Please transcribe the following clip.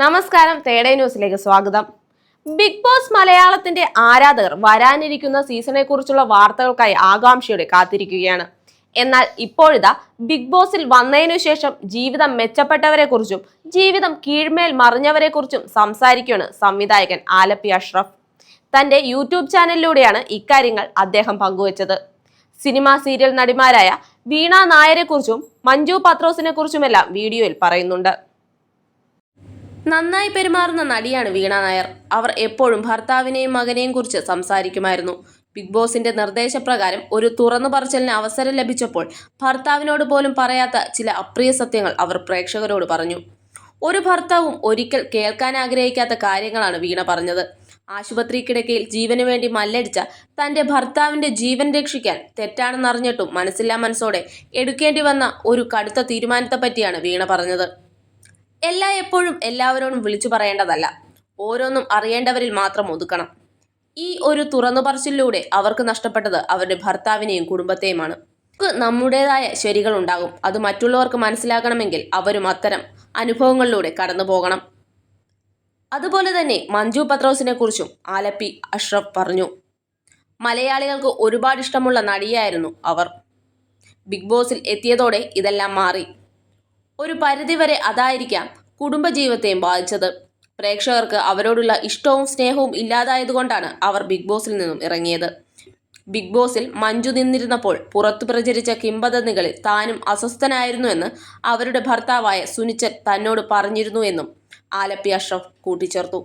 നമസ്കാരം തേടേ ന്യൂസിലേക്ക് സ്വാഗതം. ബിഗ് ബോസ് മലയാളത്തിന്റെ ആരാധകർ വരാനിരിക്കുന്ന സീസണെ കുറിച്ചുള്ള വാർത്തകൾക്കായി ആകാംക്ഷയോടെ കാത്തിരിക്കുകയാണ്. എന്നാൽ ഇപ്പോഴിതാ ബിഗ് ബോസിൽ വന്നതിനു ശേഷം ജീവിതം മെച്ചപ്പെട്ടവരെ കുറിച്ചും ജീവിതം കീഴ്മേൽ മറിഞ്ഞവരെ കുറിച്ചും സംസാരിക്കുകയാണ് സംവിധായകൻ ആലപ്പി അഷ്റഫ്. തന്റെ യൂട്യൂബ് ചാനലിലൂടെയാണ് ഇക്കാര്യങ്ങൾ അദ്ദേഹം പങ്കുവച്ചത്. സിനിമാ സീരിയൽ നടിമാരായ വീണ നായരെ കുറിച്ചും മഞ്ജു പത്രോസിനെ കുറിച്ചുമെല്ലാം വീഡിയോയിൽ പറയുന്നുണ്ട്. നന്നായി പെരുമാറുന്ന നടിയാണ് വീണ നായർ. അവർ എപ്പോഴും ഭർത്താവിനെയും മകനെയും കുറിച്ച് സംസാരിക്കുമായിരുന്നു. ബിഗ് ബോസിന്റെ നിർദ്ദേശപ്രകാരം ഒരു തുറന്നു പറച്ചിലിന് അവസരം ലഭിച്ചപ്പോൾ ഭർത്താവിനോട് പോലും പറയാത്ത ചില അപ്രിയ സത്യങ്ങൾ അവർ പ്രേക്ഷകരോട് പറഞ്ഞു. ഒരു ഭർത്താവും ഒരിക്കൽ കേൾക്കാൻ ആഗ്രഹിക്കാത്ത കാര്യങ്ങളാണ് വീണ പറഞ്ഞത്. ആശുപത്രി കിടക്കയിൽ ജീവന് വേണ്ടി മല്ലടിച്ച തന്റെ ഭർത്താവിന്റെ ജീവൻ രക്ഷിക്കാൻ തെറ്റാണെന്നറിഞ്ഞിട്ടും മനസ്സില്ലാ മനസ്സോടെ എടുക്കേണ്ടി വന്ന ഒരു കടുത്ത തീരുമാനത്തെപ്പറ്റിയാണ് വീണ പറഞ്ഞത്. എല്ലാ എപ്പോഴും എല്ലാവരോടും വിളിച്ചു പറയേണ്ടതല്ല. ഓരോന്നും അറിയേണ്ടവരിൽ മാത്രം ഒതുക്കണം. ഈ ഒരു തുറന്നു പറച്ചിലൂടെ അവർക്ക് നഷ്ടപ്പെട്ടത് അവരുടെ ഭർത്താവിനെയും കുടുംബത്തെയുമാണ്. നമുക്ക് നമ്മുടേതായ ശരികൾ ഉണ്ടാകും. അത് മറ്റുള്ളവർക്ക് മനസ്സിലാക്കണമെങ്കിൽ അവരും അത്തരം അനുഭവങ്ങളിലൂടെ കടന്നു പോകണം. അതുപോലെ തന്നെ മഞ്ജു പത്രോസിനെ കുറിച്ചും ആലപ്പി അഷ്റഫ് പറഞ്ഞു. മലയാളികൾക്ക് ഒരുപാട് ഇഷ്ടമുള്ള നടിയായിരുന്നു അവർ. ബിഗ് ബോസിൽ എത്തിയതോടെ ഇതെല്ലാം മാറി. ഒരു പരിധിവരെ അതായിരിക്കാം കുടുംബജീവിതത്തെയും ബാധിച്ചത്. പ്രേക്ഷകർക്ക് അവരോടുള്ള ഇഷ്ടവും സ്നേഹവും ഇല്ലാതായതുകൊണ്ടാണ് അവർ ബിഗ് ബോസിൽ നിന്നും ഇറങ്ങിയത്. ബിഗ് ബോസിൽ മഞ്ജു നിന്നിരുന്നപ്പോൾ പുറത്തു പ്രചരിച്ച കിംവദന്തികളിൽ താനും അസ്വസ്ഥനായിരുന്നുവെന്ന് അവരുടെ ഭർത്താവായ സുനിച്ചൻ തന്നോട് പറഞ്ഞിരുന്നു എന്നും ആലപ്പി അഷ്റഫ് കൂട്ടിച്ചേർത്തു.